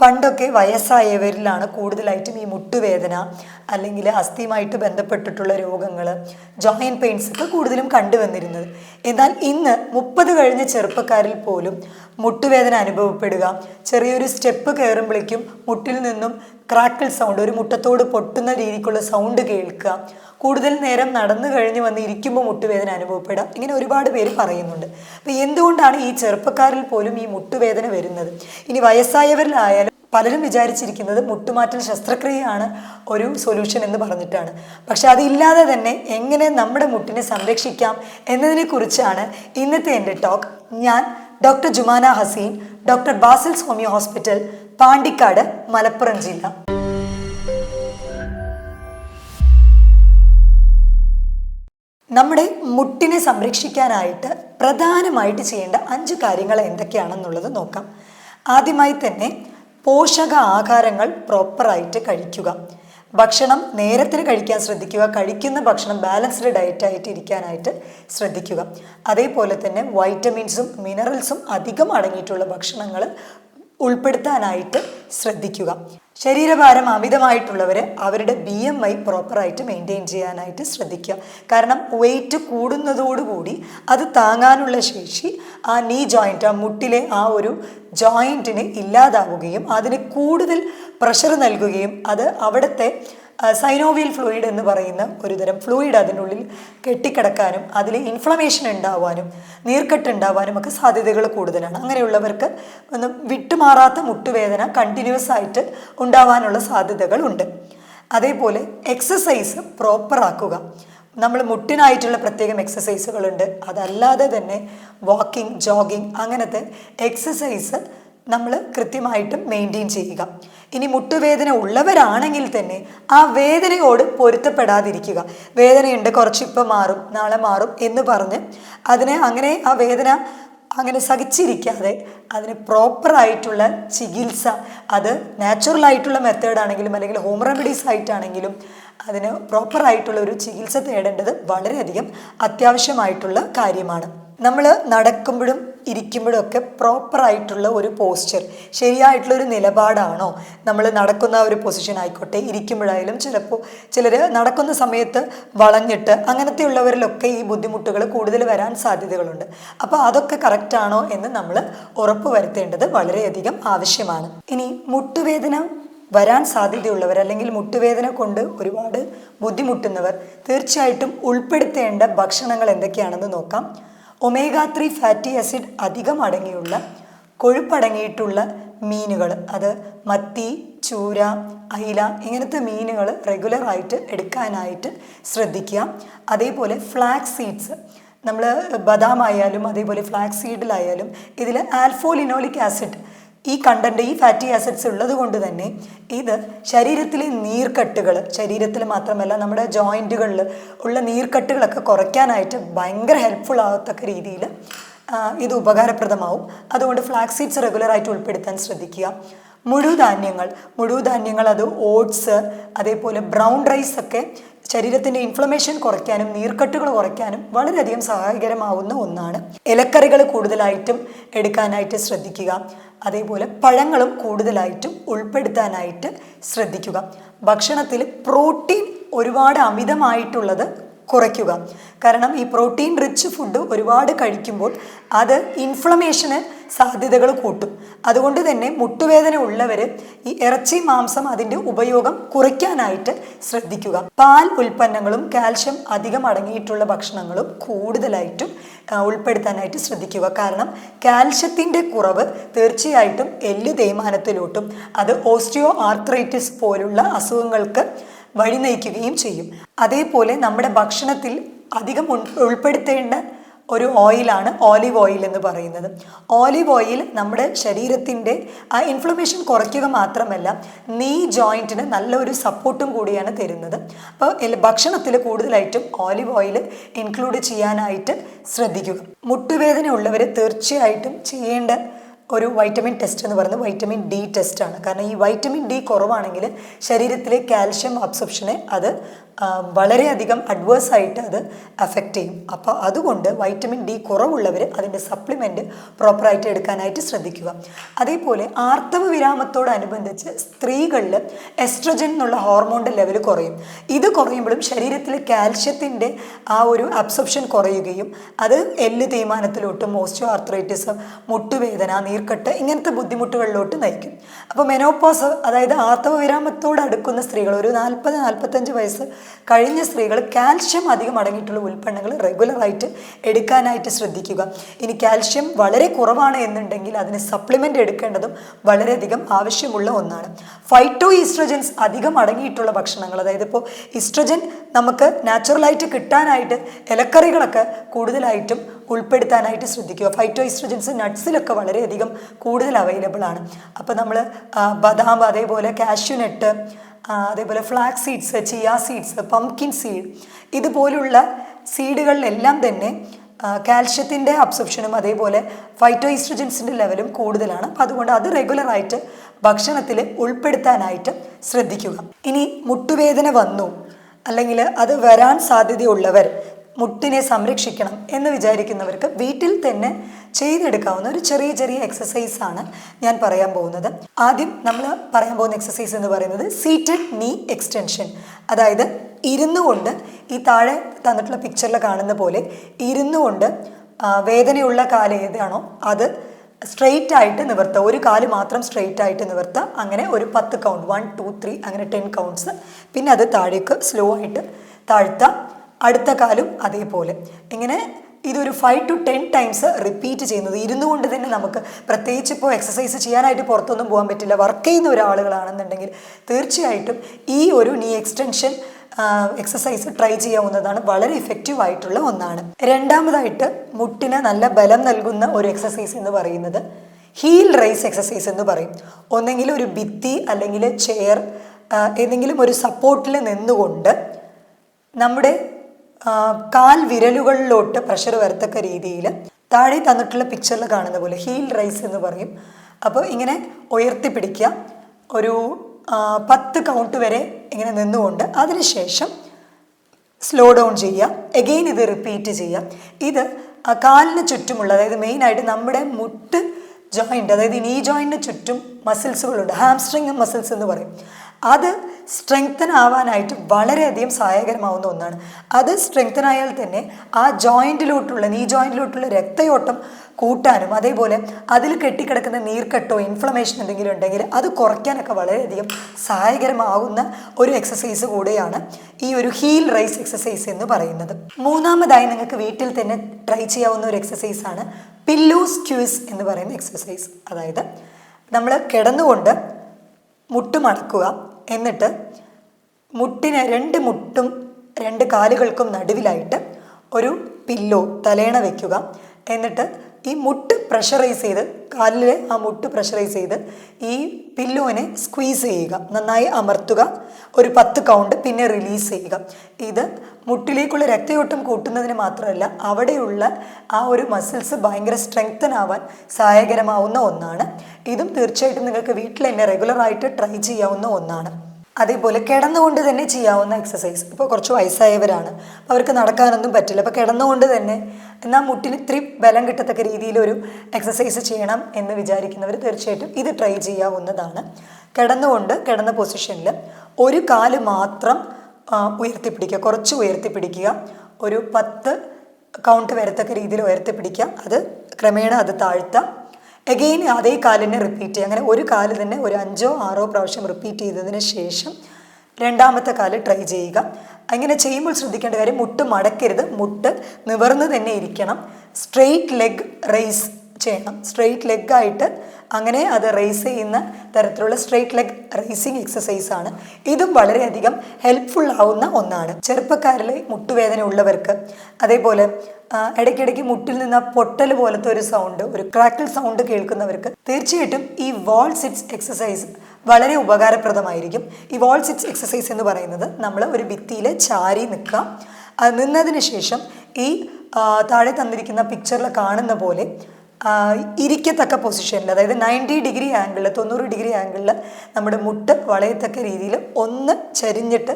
പണ്ടൊക്കെ വയസ്സായവരിലാണ് കൂടുതലായിട്ടും ഈ മുട്ടുവേദന അല്ലെങ്കിൽ അസ്ഥിയുമായിട്ട് ബന്ധപ്പെട്ടിട്ടുള്ള രോഗങ്ങൾ ജോയിൻ പെയിൻസ് ഒക്കെ കൂടുതലും കണ്ടുവന്നിരുന്നത്. എന്നാൽ ഇന്ന് മുപ്പത് കഴിഞ്ഞ ചെറുപ്പക്കാരിൽ പോലും മുട്ടുവേദന അനുഭവപ്പെടുക. ചെറിയൊരു സ്റ്റെപ്പ് കയറുമ്പോഴേക്കും മുട്ടിൽ നിന്നും ക്രാക്കിൾ സൗണ്ട് ഒരു മുട്ടത്തോട് പൊട്ടുന്ന രീതിക്കുള്ള സൗണ്ട് കേൾക്കുക. കൂടുതൽ നേരം നടന്നു കഴിഞ്ഞ് വന്ന് ഇരിക്കുമ്പോൾ മുട്ടുവേദന അനുഭവപ്പെടുക. ഇങ്ങനെ ഒരുപാട് പേര് പറയുന്നുണ്ട്. അപ്പോൾ എന്തുകൊണ്ടാണ് ഈ ചെറുപ്പക്കാരിൽ പോലും ഈ മുട്ടുവേദന വരുന്നത്? ഇനി വയസ്സായവരിലായാലും പലരും വിചാരിച്ചിരിക്കുന്നത് മുട്ടുമാറ്റൽ ശസ്ത്രക്രിയയാണ് ഒരു സൊല്യൂഷൻ എന്ന് പറഞ്ഞിട്ടാണ്. പക്ഷെ അതില്ലാതെ തന്നെ എങ്ങനെ നമ്മുടെ മുട്ടിനെ സംരക്ഷിക്കാം എന്നതിനെക്കുറിച്ചാണ് ഇന്നത്തെ എന്റെ ടോക്ക് ഞാൻ doctor Jumana Haseen doctor Basil's homeo hospital Pandikkad Malappuram ജില്ല. നമ്മുടെ മുട്ടിനെ സംരക്ഷിക്കാനായിട്ട് പ്രധാനമായിട്ട് ചെയ്യേണ്ട അഞ്ച് കാര്യങ്ങൾ എന്തൊക്കെയാണെന്നുള്ളത് നോക്കാം. ആദ്യമായി തന്നെ പോഷക ആഹാരങ്ങൾ പ്രോപ്പറായിട്ട് കഴിക്കുക. ഭക്ഷണം നേരത്തിന് കഴിക്കാൻ ശ്രദ്ധിക്കുക കഴിക്കുന്ന ഭക്ഷണം ബാലൻസ്ഡ് ഡയറ്റായിട്ട് ഇരിക്കാനായിട്ട് ശ്രദ്ധിക്കുക. അതേപോലെ തന്നെ വൈറ്റമിൻസും മിനറൽസും അധികം അടങ്ങിയിട്ടുള്ള ഭക്ഷണങ്ങൾ ഉൾപ്പെടുത്താനായിട്ട് ശ്രദ്ധിക്കുക. ശരീരഭാരം അമിതമായിട്ടുള്ളവർ അവരുടെ ബി എം ഐ പ്രോപ്പറായിട്ട് മെയിന്റെയിൻ ചെയ്യാനായിട്ട് ശ്രദ്ധിക്കുക. കാരണം വെയിറ്റ് കൂടുന്നതോടുകൂടി അത് താങ്ങാനുള്ള ശേഷി ആ നീ ജോയിന്റ് ആ മുട്ടിലെ ആ ഒരു ജോയിന്റിന് ഇല്ലാതാവുകയും അതിന് കൂടുതൽ പ്രഷർ നൽകുകയും അത് അവിടുത്തെ സൈനോവിയൽ ഫ്ലൂയിഡ് എന്ന് പറയുന്ന ഒരുതരം ഫ്ലൂയിഡ് അതിനുള്ളിൽ കെട്ടിക്കിടക്കാനും അതിൽ ഇൻഫ്ലമേഷൻ ഉണ്ടാവാനും നീർക്കെട്ട് ഉണ്ടാവാനും ഒക്കെ സാധ്യതകൾ കൂടുതലാണ്. അങ്ങനെയുള്ളവർക്ക് ഒന്ന് വിട്ടുമാറാത്ത മുട്ടുവേദന കണ്ടിന്യൂസ് ആയിട്ട് ഉണ്ടാവാനുള്ള സാധ്യതകൾ ഉണ്ട് അതേപോലെ എക്സസൈസ് പ്രോപ്പറാക്കുക നമ്മൾ മുട്ടിനായിട്ടുള്ള പ്രത്യേകം എക്സസൈസുകളുണ്ട് അതല്ലാതെ തന്നെ വാക്കിംഗ് ജോഗിങ് അങ്ങനത്തെ എക്സസൈസ് നമ്മൾ കൃത്യമായിട്ടും മെയിന്റെയിൻ ചെയ്യുക. ഇനി മുട്ടുവേദന ഉള്ളവരാണെങ്കിൽ തന്നെ ആ വേദനയോട് പൊരുത്തപ്പെടാതിരിക്കുക. വേദനയുണ്ട് കുറച്ചിപ്പോൾ മാറും നാളെ മാറും എന്ന് പറഞ്ഞ് അതിനെ അങ്ങനെ ആ വേദന അങ്ങനെ സഹിച്ചിരിക്കാതെ അതിന് പ്രോപ്പറായിട്ടുള്ള ചികിത്സ അത് നാച്ചുറൽ ആയിട്ടുള്ള മെത്തേഡ് ആണെങ്കിലും അല്ലെങ്കിൽ ഹോം റെമഡീസ് ആയിട്ടാണെങ്കിലും അതിന് പ്രോപ്പറായിട്ടുള്ള ഒരു ചികിത്സ തേടേണ്ടത് വളരെയധികം അത്യാവശ്യമായിട്ടുള്ള കാര്യമാണ്. നമ്മൾ നടക്കുമ്പോഴും ഇരിക്കുമ്പോഴും ഒക്കെ പ്രോപ്പറായിട്ടുള്ള ഒരു പോസ്ചർ ശരിയായിട്ടുള്ള ഒരു നിലപാടാണോ നമ്മൾ നടക്കുന്ന ഒരു പൊസിഷൻ ആയിക്കോട്ടെ ഇരിക്കുമ്പോഴായാലും ചിലപ്പോൾ ചിലർ നടക്കുന്ന സമയത്ത് വളഞ്ഞിട്ട് അങ്ങനത്തെയുള്ളവരിലൊക്കെ ഈ ബുദ്ധിമുട്ടുകൾ കൂടുതൽ വരാൻ സാധ്യതകളുണ്ട്. അപ്പോൾ അതൊക്കെ കറക്റ്റാണോ എന്ന് നമ്മൾ ഉറപ്പ് വരുത്തേണ്ടത് വളരെയധികം ആവശ്യമാണ്. ഇനി മുട്ടുവേദന വരാൻ സാധ്യതയുള്ളവർ അല്ലെങ്കിൽ മുട്ടുവേദന കൊണ്ട് ഒരുപാട് ബുദ്ധിമുട്ടുന്നവർ തീർച്ചയായിട്ടും ഉൾപ്പെടുത്തേണ്ട ഭക്ഷണങ്ങൾ എന്തൊക്കെയാണെന്ന് നോക്കാം. ഒമേഗ ത്രീ ഫാറ്റി ആസിഡ് അധികം അടങ്ങിയുള്ള കൊഴുപ്പടങ്ങിയിട്ടുള്ള മീനുകൾ അത് മത്തി ചൂര അയില ഇങ്ങനത്തെ മീനുകൾ റെഗുലറായിട്ട് എടുക്കാനായിട്ട് ശ്രദ്ധിക്കുക. അതേപോലെ ഫ്ലാക്സ് സീഡ്സ് നമ്മൾ ബദാം ആയാലും അതേപോലെ ഫ്ലാക്സ് സീഡിലായാലും ഇതിൽ ആൽഫോലിനോളിക് ആസിഡ് ഈ കണ്ടന്റ് ഈ ഫാറ്റി ആസിഡ്സ് ഉള്ളത് കൊണ്ട് തന്നെ ഇത് ശരീരത്തിലെ നീർക്കെട്ടുകൾ ശരീരത്തിൽ മാത്രമല്ല നമ്മുടെ ജോയിന്റുകളിൽ ഉള്ള നീർക്കെട്ടുകളൊക്കെ കുറയ്ക്കാനായിട്ട് ഭയങ്കര ഹെൽപ്ഫുൾ ആകത്തക്ക രീതിയിൽ ഇത് ഉപകാരപ്രദമാവും. അതുകൊണ്ട് ഫ്ലാക്സ് സീഡ്സ് റെഗുലറായിട്ട് ഉൾപ്പെടുത്താൻ ശ്രദ്ധിക്കുക. മുഴുധാന്യങ്ങൾ മുഴുധാന്യങ്ങൾ അത് ഓട്സ് അതേപോലെ ബ്രൗൺ റൈസ് ഒക്കെ ശരീരത്തിന്റെ ഇൻഫ്ലമേഷൻ കുറയ്ക്കാനും നീർക്കെട്ടുകൾ കുറയ്ക്കാനും വളരെയധികം സഹായകരമാവുന്ന ഒന്നാണ്. ഇലക്കറികൾ കൂടുതലായിട്ടും എടുക്കാനായിട്ട് ശ്രദ്ധിക്കുക. അതേപോലെ പഴങ്ങളും കൂടുതലായിട്ടും ഉൾപ്പെടുത്താനായിട്ട് ശ്രദ്ധിക്കുക. ഭക്ഷണത്തിൽ പ്രോട്ടീൻ ഒരുപാട് അമിതമായിട്ടുള്ളത് കുറയ്ക്കുക. കാരണം ഈ പ്രോട്ടീൻ റിച്ച് ഫുഡ് ഒരുപാട് കഴിക്കുമ്പോൾ അത് ഇൻഫ്ലമേഷന് സാധ്യതകൾ കൂട്ടും. അതുകൊണ്ട് തന്നെ മുട്ടുവേദന ഉള്ളവർ ഈ ഇറച്ചി മാംസം അതിന്റെ ഉപയോഗം കുറയ്ക്കാനായിട്ട് ശ്രദ്ധിക്കുക. പാൽ ഉൽപ്പന്നങ്ങളും കാൽഷ്യം അധികം അടങ്ങിയിട്ടുള്ള ഭക്ഷണങ്ങളും കൂടുതലായിട്ടും ഉൾപ്പെടുത്താനായിട്ട് ശ്രദ്ധിക്കുക. കാരണം കാൽഷ്യത്തിന്റെ കുറവ് തീർച്ചയായിട്ടും എല്ല് തേയ്മാനത്തിലോട്ടും അത് ഓസ്റ്റിയോ ആർത്രൈറ്റിസ് പോലുള്ള അസുഖങ്ങൾക്ക് വഴി നയിക്കുകയും ചെയ്യും. അതേപോലെ നമ്മുടെ ഭക്ഷണത്തിൽ അധികം ഉൾപ്പെടുത്തേണ്ട ഒരു ഓയിലാണ് ഓലിവ് ഓയിൽ എന്ന് പറയുന്നത്. ഓലിവ് ഓയിൽ നമ്മുടെ ശരീരത്തിന്റെ ആ ഇൻഫ്ലമേഷൻ കുറയ്ക്കുക മാത്രമല്ല നീ ജോയിന്റിന് നല്ലൊരു സപ്പോർട്ടും കൂടിയാണ് തരുന്നത്. അപ്പോൾ ഭക്ഷണത്തിൽ കൂടുതലായിട്ടും ഓലിവ് ഓയിൽ ഇൻക്ലൂഡ് ചെയ്യാനായിട്ട് ശ്രദ്ധിക്കുക. മുട്ടുവേദന ഉള്ളവർ തീർച്ചയായിട്ടും ചെയ്യേണ്ട ഒരു വൈറ്റമിൻ ടെസ്റ്റ് എന്ന് പറയുന്നത് വൈറ്റമിൻ ഡി ടെസ്റ്റ് ആണ്. കാരണം ഈ വൈറ്റമിൻ ഡി കുറവാണെങ്കിൽ ശരീരത്തിലെ കാൽഷ്യം അബ്സപ്ഷനെ അത് വളരെയധികം അഡ്വേഴ്സ് ആയിട്ട് അത് അഫക്റ്റ് ചെയ്യും. അപ്പോൾ അതുകൊണ്ട് വൈറ്റമിൻ ഡി കുറവുള്ളവർ അതിന്റെ സപ്ലിമെന്റ് പ്രോപ്പറായിട്ട് എടുക്കാനായിട്ട് ശ്രദ്ധിക്കുക. അതേപോലെ ആർത്തവ വിരാമത്തോടനുബന്ധിച്ച് സ്ത്രീകളിൽ എസ്ട്രജൻ എന്നുള്ള ഹോർമോണിന്റെ ലെവൽ കുറയും. ഇത് കുറയുമ്പോഴും ശരീരത്തിൽ കാൽഷ്യത്തിന്റെ ആ ഒരു അബ്സോപ്ഷൻ കുറയുകയും അത് എല്ല് തേയ്മാനത്തിലോട്ടും ഓസ്റ്റിയോ ആർത്രൈറ്റിസ് മുട്ടുവേദന നീർക്കെട്ട് ഇങ്ങനത്തെ ബുദ്ധിമുട്ടുകളിലോട്ട് നയിക്കും. അപ്പോൾ മെനോപോസ് അതായത് ആർത്തവ വിരാമത്തോട് അടുക്കുന്ന സ്ത്രീകൾ ഒരു നാൽപ്പത് നാൽപ്പത്തഞ്ച് വയസ്സ് കഴിഞ്ഞ സ്ത്രീകൾ കാൽഷ്യം അധികം അടങ്ങിയിട്ടുള്ള ഉൽപ്പന്നങ്ങൾ റെഗുലറായിട്ട് എടുക്കാനായിട്ട് ശ്രദ്ധിക്കുക. ഇനി കാൽഷ്യം വളരെ കുറവാണ് എന്നുണ്ടെങ്കിൽ അതിന് സപ്ലിമെന്റ് എടുക്കേണ്ടതും വളരെയധികം ആവശ്യമുള്ള ഒന്നാണ്. ഫൈറ്റോ ഈസ്ട്രജൻസ് അധികം അടങ്ങിയിട്ടുള്ള ഭക്ഷണങ്ങൾ അതായത് ഇപ്പോൾ ഈസ്ട്രജൻ നമുക്ക് നാച്ചുറലായിട്ട് കിട്ടാനായിട്ട് ഇലക്കറികളൊക്കെ കൂടുതലായിട്ടും ഉൾപ്പെടുത്താനായിട്ട് ശ്രദ്ധിക്കുക. ഫൈറ്റോ ഈസ്ട്രജൻസ് നട്ട്സിലൊക്കെ വളരെയധികം കൂടുതൽ അവൈലബിൾ ആണ്. അപ്പോൾ നമ്മൾ ബദാം അതേപോലെ കാഷ്യൂനട്ട് അതേപോലെ flax seeds chia seeds pumpkin seed ഇതുപോലുള്ള സീഡുകളിലെല്ലാം തന്നെ കാൽഷ്യത്തിന്റെ അബ്സപ്ഷനും അതേപോലെ ഫൈറ്റോ ഈസ്ട്രജൻസിന്റെ ലെവലും കൂടുതലാണ്. അപ്പം അതുകൊണ്ട് അത് റെഗുലറായിട്ട് ഭക്ഷണത്തിൽ ഉൾപ്പെടുത്താനായിട്ട് ശ്രദ്ധിക്കുക. ഇനി മുട്ടുവേദന വന്നു അല്ലെങ്കിൽ അത് വരാൻ സാധ്യതയുള്ളവർ മുട്ടിനെ സംരക്ഷിക്കണം എന്ന് വിചാരിക്കുന്നവർക്ക് വീട്ടിൽ തന്നെ ചെയ്തെടുക്കാവുന്ന ഒരു ചെറിയ ചെറിയ എക്സസൈസ് ആണ് ഞാൻ പറയാൻ പോകുന്നത്. ആദ്യം നമ്മൾ പറയാൻ പോകുന്ന എക്സസൈസ് എന്ന് പറയുന്നത് സീറ്റഡ് നീ എക്സ്റ്റൻഷൻ അതായത് ഇരുന്നു കൊണ്ട് ഈ താഴെ തന്നിട്ടുള്ള പിക്ചറിൽ കാണുന്ന പോലെ ഇരുന്നു കൊണ്ട് വേദനയുള്ള കാൽ ഏതാണോ അത് സ്ട്രെയിറ്റ് ആയിട്ട് നിവർത്തുക ഒരു കാൽ മാത്രം സ്ട്രെയിറ്റ് ആയിട്ട് നിവർത്തുക അങ്ങനെ ഒരു പത്ത് കൗണ്ട് വൺ ടു ത്രീ അങ്ങനെ ടെൻ കൗണ്ട്സ് പിന്നെ അത് താഴേക്ക് സ്ലോ ആയിട്ട് താഴ്ത്തുക അടുത്ത കാലും അതേപോലെ. ഇങ്ങനെ ഇതൊരു five to ten times repeat ചെയ്യുന്നത്. ഇരുന്നു കൊണ്ട് തന്നെ നമുക്ക് പ്രത്യേകിച്ച് ഇപ്പോൾ എക്സസൈസ് ചെയ്യാനായിട്ട് പുറത്തൊന്നും പോകാൻ പറ്റില്ല. വർക്ക് ചെയ്യുന്ന ഒരാളുകളാണെന്നുണ്ടെങ്കിൽ തീർച്ചയായിട്ടും ഈ ഒരു നീ എക്സ്റ്റൻഷൻ എക്സസൈസ് ട്രൈ ചെയ്യാവുന്നതാണ്. വളരെ ഇഫക്റ്റീവ് ആയിട്ടുള്ള ഒന്നാണ്. രണ്ടാമതായിട്ട് മുട്ടിന് നല്ല ബലം നൽകുന്ന ഒരു എക്സസൈസ് എന്ന് പറയുന്നത് ഹീൽ റൈസ് എക്സസൈസ് എന്ന് പറയും. ഒന്നെങ്കിൽ ഒരു ഭിത്തി അല്ലെങ്കിൽ ചെയർ ഏതെങ്കിലും ഒരു സപ്പോർട്ടിൽ നിന്നുകൊണ്ട് നമ്മുടെ കാൽ വിരലുകളിലോട്ട് പ്രഷർ വരത്തക്ക രീതിയിൽ താഴെ തന്നിട്ടുള്ള പിക്ചറിൽ കാണുന്ന പോലെ ഹീൽ റൈസ് എന്ന് പറയും. അപ്പോൾ ഇങ്ങനെ ഉയർത്തിപ്പിടിക്കുക. ഒരു ആ, പത്ത് കൗണ്ട് വരെ ഇങ്ങനെ നിന്നുകൊണ്ട് അതിനുശേഷം സ്ലോ ഡൗൺ ചെയ്യുക. എഗെയിൻ ഇത് റിപ്പീറ്റ് ചെയ്യുക. ഇത് കാലിന് ചുറ്റുമുള്ള അതായത് മെയിനായിട്ട് നമ്മുടെ മുട്ട് ജോയിന്റ് അതായത് നീ ജോയിന്റിന് ചുറ്റും മസിൽസുകളുണ്ട് ഹാംസ്ട്രിങ് മസിൽസ് എന്ന് പറയും. അത് സ്ട്രെങ്തൻ ആവാനായിട്ട് വളരെയധികം സഹായകരമാവുന്ന ഒന്നാണ്. അത് സ്ട്രെങ്തൻ ആയാൽ തന്നെ ആ ജോയിന്റിലോട്ടുള്ള നീ ജോയിന്റിലോട്ടുള്ള രക്തയോട്ടം കൂട്ടാനും അതേപോലെ അതിൽ കെട്ടിക്കിടക്കുന്ന നീർക്കെട്ടോ ഇൻഫ്ലമേഷൻ എന്തെങ്കിലും ഉണ്ടെങ്കിൽ അത് കുറയ്ക്കാനൊക്കെ വളരെയധികം സഹായകരമാകുന്ന ഒരു എക്സസൈസ് കൂടെയാണ് ഈ ഒരു ഹീൽ റൈസ് എക്സസൈസ് എന്ന് പറയുന്നത്. മൂന്നാമതായി നിങ്ങൾക്ക് വീട്ടിൽ തന്നെ ട്രൈ ചെയ്യാവുന്ന ഒരു എക്സസൈസ് ആണ് പില്ലോ സ്ക്യൂസ് എന്ന് പറയുന്ന എക്സസൈസ് അതായത് നമ്മൾ കിടന്നുകൊണ്ട് മുട്ട് മടക്കുക എന്നിട്ട് മുട്ടിന് രണ്ട് മുട്ടും രണ്ട് കാലുകൾക്കും നടുവിലായിട്ട് ഒരു പില്ലോ തലേണ വയ്ക്കുക എന്നിട്ട് ഈ മുട്ട് പ്രഷറൈസ് ചെയ്ത് കാലിൽ ആ മുട്ട് പ്രഷറൈസ് ചെയ്ത് ഈ പില്ലോനെ സ്ക്വീസ് ചെയ്യുക. നന്നായി അമർത്തുക. ഒരു പത്ത് കൗണ്ട് പിന്നെ റിലീസ് ചെയ്യുക. ഇത് മുട്ടിലേക്കുള്ള രക്തയോട്ടം കൂട്ടുന്നതിന് മാത്രമല്ല അവിടെയുള്ള ആ ഒരു മസിൽസ് ഭയങ്കര സ്ട്രെങ്തൻ ആവാൻ സഹായകരമാവുന്ന ഒന്നാണ്. ഇതും തീർച്ചയായിട്ടും നിങ്ങൾക്ക് വീട്ടിൽ തന്നെ റെഗുലറായിട്ട് ട്രൈ ചെയ്യാവുന്ന ഒന്നാണ്. അതേപോലെ കിടന്നുകൊണ്ട് തന്നെ ചെയ്യാവുന്ന എക്സസൈസ് ഇപ്പോൾ കുറച്ച് വയസ്സായവരാണ്. അപ്പോൾ അവർക്ക് നടക്കാനൊന്നും പറ്റില്ല. അപ്പോൾ കിടന്നുകൊണ്ട് തന്നെ എന്നാൽ മുട്ടിന് ഇത്രയും ബലം കിട്ടത്തക്ക രീതിയിലൊരു എക്സസൈസ് ചെയ്യണം എന്ന് വിചാരിക്കുന്നവർ തീർച്ചയായിട്ടും ഇത് ട്രൈ ചെയ്യാവുന്നതാണ്. കിടന്നുകൊണ്ട് കിടന്ന പൊസിഷനിൽ ഒരു കാൽ മാത്രം ഉയർത്തിപ്പിടിക്കുക. കുറച്ച് ഉയർത്തിപ്പിടിക്കുക. ഒരു പത്ത് കൗണ്ട് വരത്തക്ക രീതിയിൽ ഉയർത്തിപ്പിടിക്കുക. അത് ക്രമേണ അത് താഴ്ത്തുക എഗെയിൻ അതേ കാലിനെ റിപ്പീറ്റ് ചെയ്യുക. അങ്ങനെ ഒരു കാൽ തന്നെ ഒരു അഞ്ചോ ആറോ പ്രാവശ്യം റിപ്പീറ്റ് ചെയ്തതിന് ശേഷം രണ്ടാമത്തെ കാൽ ട്രൈ ചെയ്യുക. അങ്ങനെ ചെയ്യുമ്പോൾ ശ്രദ്ധിക്കേണ്ട കാര്യം മുട്ട് മടക്കരുത്. മുട്ട് നിവർന്ന് തന്നെ ഇരിക്കണം. സ്ട്രെയിറ്റ് ലെഗ് റേസ് ചെയ്യണം. സ്ട്രെയിറ്റ് ലെഗായിട്ട് അങ്ങനെ അത് റേസ് ചെയ്യുന്ന തരത്തിലുള്ള സ്ട്രെയിറ്റ് ലെഗ് റേസിങ് എക്സസൈസ് ആണ്. ഇതും വളരെയധികം ഹെൽപ്ഫുൾ ആവുന്ന ഒന്നാണ്. ചെറുപ്പക്കാരിലെ മുട്ടുവേദന ഉള്ളവർക്ക് അതേപോലെ ഇടയ്ക്കിടയ്ക്ക് മുട്ടിൽ നിന്ന് പൊട്ടൽ പോലത്തെ ഒരു സൗണ്ട് ഒരു ക്രാക്കിൾ സൗണ്ട് കേൾക്കുന്നവർക്ക് തീർച്ചയായിട്ടും ഈ വാൾ സിറ്റ്സ് എക്സസൈസ് വളരെ ഉപകാരപ്രദമായിരിക്കും. ഈ വാൾ സിറ്റ്സ് എക്സസൈസ് എന്ന് പറയുന്നത് നമ്മൾ ഒരു ഭിത്തിയിൽ ചാരി നിൽക്കുക നിന്നതിന് ശേഷം ഈ താഴെ തന്നിരിക്കുന്ന പിക്ചറിൽ കാണുന്ന പോലെ ഇരിക്കത്തക്ക പൊസിഷനിൽ അതായത് നയന്റി ഡിഗ്രി ആംഗിളിൽ തൊണ്ണൂറ് ഡിഗ്രി ആംഗിളിൽ നമ്മുടെ മുട്ട് വളയത്തക്ക രീതിയിൽ ഒന്ന് ചരിഞ്ഞിട്ട്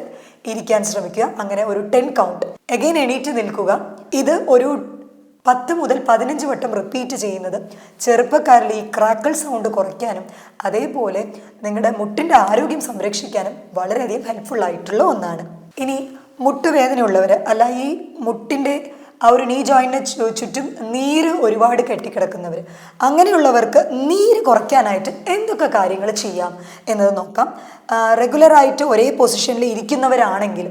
ഇരിക്കാൻ ശ്രമിക്കുക. അങ്ങനെ ഒരു ടെൻ കൗണ്ട് എഗെയിൻ എണീറ്റ് നിൽക്കുക. ഇത് ഒരു പത്ത് മുതൽ പതിനഞ്ച് വട്ടം റിപ്പീറ്റ് ചെയ്യുന്നത് ചെറുപ്പക്കാരിൽ ഈ ക്രാക്കിൾ സൗണ്ട് കുറയ്ക്കാനും അതേപോലെ നിങ്ങളുടെ മുട്ടിന്റെ ആരോഗ്യം സംരക്ഷിക്കാനും വളരെയധികം ഹെൽപ്ഫുൾ ആയിട്ടുള്ള ഒന്നാണ്. ഇനി മുട്ടുവേദനയുള്ളവർ അല്ല ഈ മുട്ടിന്റെ ആ ഒരു നീ ജോയിന്റിന് ചുറ്റും നീര് ഒരുപാട് കെട്ടിക്കിടക്കുന്നവർ അങ്ങനെയുള്ളവർക്ക് നീര് കുറയ്ക്കാനായിട്ട് എന്തൊക്കെ കാര്യങ്ങൾ ചെയ്യാം എന്നത് നോക്കാം. റെഗുലറായിട്ട് ഒരേ പൊസിഷനിൽ ഇരിക്കുന്നവരാണെങ്കിൽ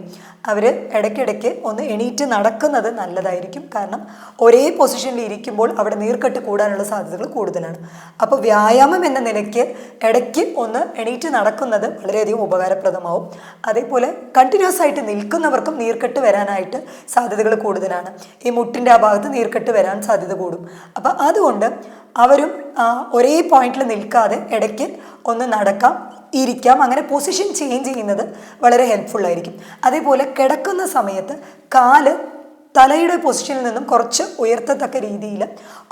അവർ ഇടയ്ക്കിടയ്ക്ക് ഒന്ന് എണീറ്റ് നടക്കുന്നത് നല്ലതായിരിക്കും. കാരണം ഒരേ പൊസിഷനിൽ ഇരിക്കുമ്പോൾ അവിടെ നീർക്കെട്ട് കൂടാനുള്ള സാധ്യതകൾ കൂടുതലാണ്. അപ്പോൾ വ്യായാമം എന്ന നിലയ്ക്ക് ഇടയ്ക്ക് ഒന്ന് എണീറ്റ് നടക്കുന്നത് വളരെയധികം ഉപകാരപ്രദമാവും. അതേപോലെ കണ്ടിന്യൂസ് ആയിട്ട് നിൽക്കുന്നവർക്കും നീർക്കെട്ട് വരാനായിട്ട് സാധ്യതകൾ കൂടുതലാണ്. ഈ മുട്ടിന്റെ ആ ഭാഗത്ത് നീർക്കെട്ട് വരാൻ സാധ്യത കൂടും. അപ്പം അതുകൊണ്ട് അവരും ഒരേ പോയിന്റിൽ നിൽക്കാതെ ഇടയ്ക്ക് ഒന്ന് നടക്കാം ഇരിക്കാം അങ്ങനെ പൊസിഷൻ ചേഞ്ച് ചെയ്യുന്നത് വളരെ ഹെൽപ്ഫുൾ ആയിരിക്കും. അതേപോലെ കിടക്കുന്ന സമയത്ത് കാൽ തലയുടെ പൊസിഷനിൽ നിന്നും കുറച്ച് ഉയർത്തത്തക്ക രീതിയിൽ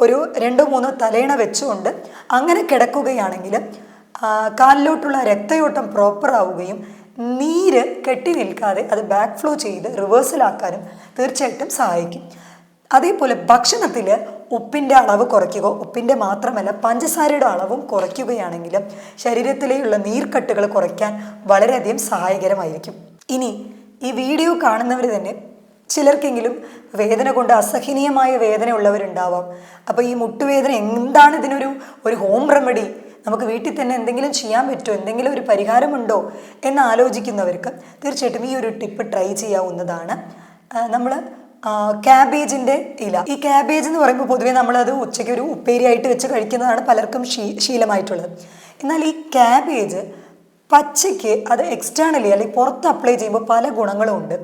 ഒരു രണ്ടോ മൂന്നോ തലയിണ വെച്ചുകൊണ്ട് അങ്ങനെ കിടക്കുകയാണെങ്കിൽ കാലിലോട്ടുള്ള രക്തയോട്ടം പ്രോപ്പർ ആവുകയും നീര് കെട്ടി നിൽക്കാതെ അത് ബാക്ക് ഫ്ലോ ചെയ്ത് റിവേഴ്സലാക്കാനും തീർച്ചയായിട്ടും സഹായിക്കും. അതേപോലെ ഭക്ഷണത്തിൽ ഉപ്പിന്റെ അളവ് കുറയ്ക്കുക ഉപ്പിന്റെ മാത്രമല്ല പഞ്ചസാരയുടെ അളവും കുറയ്ക്കുകയാണെങ്കിൽ ശരീരത്തിലെയുള്ള നീർക്കെട്ടുകൾ കുറയ്ക്കാൻ വളരെയധികം സഹായകരമായിരിക്കും. ഇനി ഈ വീഡിയോ കാണുന്നവർ തന്നെ ചിലർക്കെങ്കിലും വേദന കൊണ്ട് അസഹനീയമായ വേദന ഉള്ളവരുണ്ടാവാം. അപ്പോൾ ഈ മുട്ടുവേദന എന്താണ് ഇതിനൊരു ഒരു ഹോം റെമഡി നമുക്ക് വീട്ടിൽ തന്നെ എന്തെങ്കിലും ചെയ്യാൻ പറ്റുമോ? എന്തെങ്കിലും ഒരു പരിഹാരമുണ്ടോ? എന്ന് ആലോചിക്കുന്നവർക്ക് തീർച്ചയായിട്ടും ഈ ഒരു ടിപ്പ് ട്രൈ ചെയ്യാവുന്നതാണ്. നമ്മൾ ക്യാബേജിന്റെ ഇല. ഈ ക്യാബേജ് എന്ന് പറയുമ്പോൾ പൊതുവേ നമ്മളത് ഉച്ചയ്ക്ക് ഒരു ഉപ്പേരിയായിട്ട് വെച്ച് കഴിക്കുന്നതാണ് പലർക്കും ശീ ശീലമായിട്ടുള്ളത്. എന്നാൽ ഈ ക്യാബേജ് പച്ചയ്ക്ക് അത് എക്സ്റ്റേണലി അല്ലെങ്കിൽ പുറത്ത് അപ്ലൈ ചെയ്യുമ്പോൾ പല ഗുണങ്ങളും ഉണ്ട്.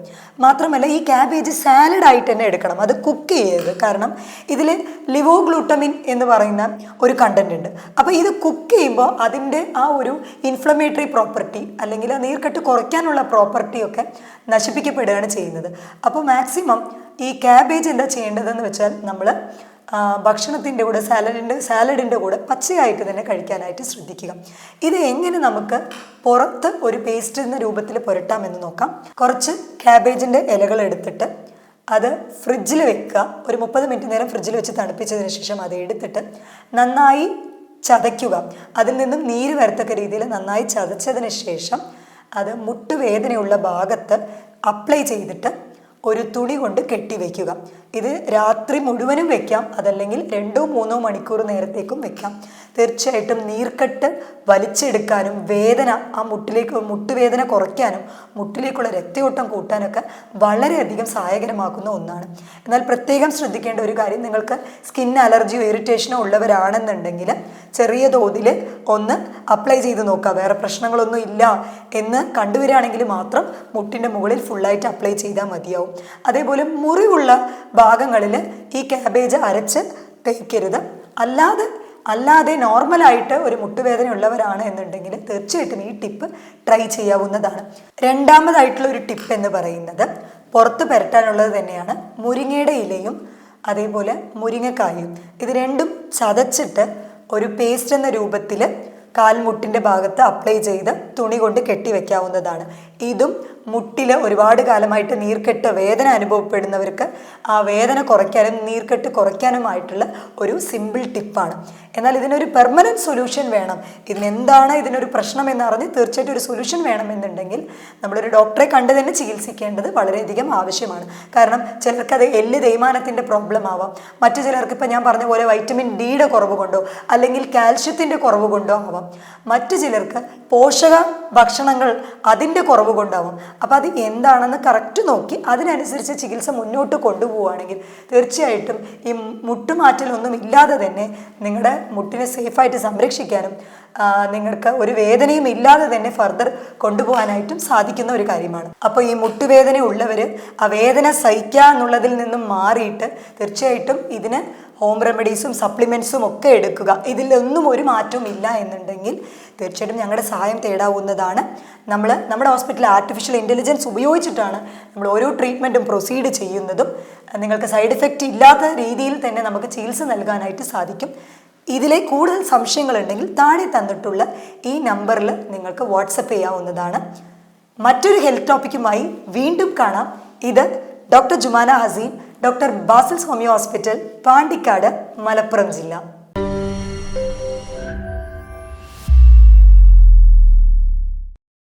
മാത്രമല്ല ഈ ക്യാബേജ് സാലഡ് ആയിട്ട് തന്നെ എടുക്കണം. അത് കുക്ക് ചെയ്യരുത്. കാരണം ഇതിൽ ലിവോഗ്ലൂട്ടമിൻ എന്ന് പറയുന്ന ഒരു കണ്ടന്റ് ഉണ്ട്. അപ്പോൾ ഇത് കുക്ക് ചെയ്യുമ്പോൾ അതിന്റെ ആ ഒരു ഇൻഫ്ലമേറ്ററി പ്രോപ്പർട്ടി അല്ലെങ്കിൽ ആ നീർക്കെട്ട് കുറയ്ക്കാനുള്ള പ്രോപ്പർട്ടി ഒക്കെ നശിപ്പിക്കപ്പെടുകയാണ് ചെയ്യുന്നത്. അപ്പോൾ മാക്സിമം ഈ ക്യാബേജ് എന്താ ചെയ്യേണ്ടതെന്ന് വെച്ചാൽ നമ്മൾ ഭക്ഷണത്തിന്റെ കൂടെ സാലഡിന്റെ സാലഡിന്റെ കൂടെ പച്ചയായിട്ട് തന്നെ കഴിക്കാനായിട്ട് ശ്രദ്ധിക്കുക. ഇത് എങ്ങനെ നമുക്ക് പുറത്ത് ഒരു പേസ്റ്റ് എന്ന രൂപത്തിൽ പുരട്ടാമെന്ന് നോക്കാം. കുറച്ച് ക്യാബേജിന്റെ ഇലകൾ എടുത്തിട്ട് അത് ഫ്രിഡ്ജിൽ വെക്കുക. ഒരു മുപ്പത് മിനിറ്റ് നേരം ഫ്രിഡ്ജിൽ വെച്ച് തണുപ്പിച്ചതിന് ശേഷം അത് എടുത്തിട്ട് നന്നായി ചതയ്ക്കുക. അതിൽ നിന്നും നീര് വരത്തക്ക രീതിയിൽ നന്നായി ചതച്ചതിന് ശേഷം അത് മുട്ടുവേദനയുള്ള ഭാഗത്ത് അപ്ലൈ ചെയ്തിട്ട് ഒരു തുണി കൊണ്ട് കെട്ടിവെക്കുക ഇത് രാത്രി മുഴുവനും വെക്കാം. അതല്ലെങ്കിൽ രണ്ടോ മൂന്നോ മണിക്കൂർ നേരത്തേക്കും വെക്കാം. തീർച്ചയായിട്ടും നീർക്കെട്ട് വലിച്ചെടുക്കാനും വേദന ആ മുട്ടിലേക്ക് മുട്ടുവേദന കുറയ്ക്കാനും മുട്ടിലേക്കുള്ള രക്തയോട്ടം കൂട്ടാനൊക്കെ വളരെയധികം സഹായകരമാക്കുന്ന ഒന്നാണ്. എന്നാൽ പ്രത്യേകം ശ്രദ്ധിക്കേണ്ട ഒരു കാര്യം നിങ്ങൾക്ക് സ്കിൻ അലർജിയോ ഇറിറ്റേഷനോ ഉള്ളവരാണെന്നുണ്ടെങ്കിൽ ചെറിയ തോതിൽ ഒന്ന് അപ്ലൈ ചെയ്ത് നോക്കുക. വേറെ പ്രശ്നങ്ങളൊന്നും ഇല്ല എന്ന് കണ്ടുവരികയാണെങ്കിൽ മാത്രം മുട്ടിന്റെ മുകളിൽ ഫുള്ളായിട്ട് അപ്ലൈ ചെയ്താൽ മതിയാവും. അതേപോലെ മുറിവുള്ള ഭാഗങ്ങളിൽ ഈ ക്യാബേജ് അരച്ച് തേക്കരുത്. അല്ലാതെ അല്ലാതെ നോർമലായിട്ട് ഒരു മുട്ടുവേദന ഉള്ളവരാണ് എന്നുണ്ടെങ്കിൽ തീർച്ചയായിട്ടും ഈ ടിപ്പ് ട്രൈ ചെയ്യാവുന്നതാണ്. രണ്ടാമതായിട്ടുള്ള ഒരു ടിപ്പ് എന്ന് പറയുന്നത് പുറത്ത് പുരട്ടാനുള്ളത് തന്നെയാണ്. മുരിങ്ങയുടെ ഇലയും അതേപോലെ മുരിങ്ങക്കായും. ഇത് രണ്ടും ചതച്ചിട്ട് ഒരു പേസ്റ്റ് എന്ന രൂപത്തിൽ കാൽമുട്ടിന്റെ ഭാഗത്ത് അപ്ലൈ ചെയ്ത് തുണി കൊണ്ട് കെട്ടി വെക്കാവുന്നതാണ് ഇതും മുട്ടിൽ ഒരുപാട് കാലമായിട്ട് നീർക്കെട്ട് വേദന അനുഭവപ്പെടുന്നവർക്ക് ആ വേദന കുറയ്ക്കാനും നീർക്കെട്ട് കുറയ്ക്കാനുമായിട്ടുള്ള ഒരു സിമ്പിൾ ടിപ്പാണ് എന്നാൽ ഇതിനൊരു പെർമനന്റ് സൊല്യൂഷൻ വേണം. ഇതിനെന്താണ് ഇതിനൊരു പ്രശ്നം എന്നറിഞ്ഞ് തീർച്ചയായിട്ടും ഒരു സൊല്യൂഷൻ വേണമെന്നുണ്ടെങ്കിൽ നമ്മളൊരു ഡോക്ടറെ കണ്ട് തന്നെ ചികിത്സിക്കേണ്ടത് വളരെയധികം ആവശ്യമാണ്. കാരണം ചിലർക്ക് അത് എല്ല് തേയ്മാനത്തിന്റെ പ്രോബ്ലം ആവാം. മറ്റു ചിലർക്ക് ഇപ്പം ഞാൻ പറഞ്ഞ പോലെ വൈറ്റമിൻ ഡിയുടെ കുറവ് കൊണ്ടോ അല്ലെങ്കിൽ കാൽഷ്യത്തിന്റെ കുറവ് കൊണ്ടോ ആവാം. മറ്റു ചിലർക്ക് പോഷക ഭക്ഷണങ്ങൾ അതിന്റെ കുറവ് കൊണ്ടാവും. അപ്പോൾ അത് എന്താണെന്ന് കറക്റ്റ് നോക്കി അതിനനുസരിച്ച് ചികിത്സ മുന്നോട്ട് കൊണ്ടുപോവുകയാണെങ്കിൽ തീർച്ചയായിട്ടും ഈ മുട്ടുമാറ്റലൊന്നും ഇല്ലാതെ തന്നെ നിങ്ങളുടെ മുട്ടിനെ സേഫായിട്ട് സംരക്ഷിക്കാനും നിങ്ങൾക്ക് ഒരു വേദനയും ഇല്ലാതെ തന്നെ ഫർദർ കൊണ്ടുപോകാനായിട്ടും സാധിക്കുന്ന ഒരു കാര്യമാണ്. അപ്പോൾ ഈ മുട്ടുവേദന ഉള്ളവർ ആ വേദന സഹിക്കുക എന്നുള്ളതിൽ നിന്നും മാറിയിട്ട് തീർച്ചയായിട്ടും ഇതിന് ഹോം റെമഡീസും സപ്ലിമെന്റ്സും ഒക്കെ എടുക്കുക. ഇതിലൊന്നും ഒരു മാറ്റവും ഇല്ല എന്നുണ്ടെങ്കിൽ തീർച്ചയായിട്ടും ഞങ്ങളുടെ സഹായം തേടാവുന്നതാണ്. നമ്മൾ നമ്മുടെ ഹോസ്പിറ്റലിൽ ആർട്ടിഫിഷ്യൽ ഇന്റലിജൻസ് ഉപയോഗിച്ചിട്ടാണ് നമ്മൾ ഓരോ ട്രീറ്റ്മെന്റും പ്രൊസീഡ് ചെയ്യുന്നതും. നിങ്ങൾക്ക് സൈഡ് ഇഫക്റ്റ് ഇല്ലാത്ത രീതിയിൽ തന്നെ നമുക്ക് ചികിത്സ നൽകാനായിട്ട് സാധിക്കും. ഇതിലെ കൂടുതൽ സംശയങ്ങളുണ്ടെങ്കിൽ താഴെ തന്നിട്ടുള്ള ഈ നമ്പറിൽ നിങ്ങൾക്ക് വാട്സപ്പ് ചെയ്യാവുന്നതാണ്. മറ്റൊരു ഹെൽത്ത് ടോപ്പിക്കുമായി വീണ്ടും കാണാം. ഇത് doctor Jumana Haseen doctor Basil's homeo hospital Pandikkad Malappuram ജില്ല.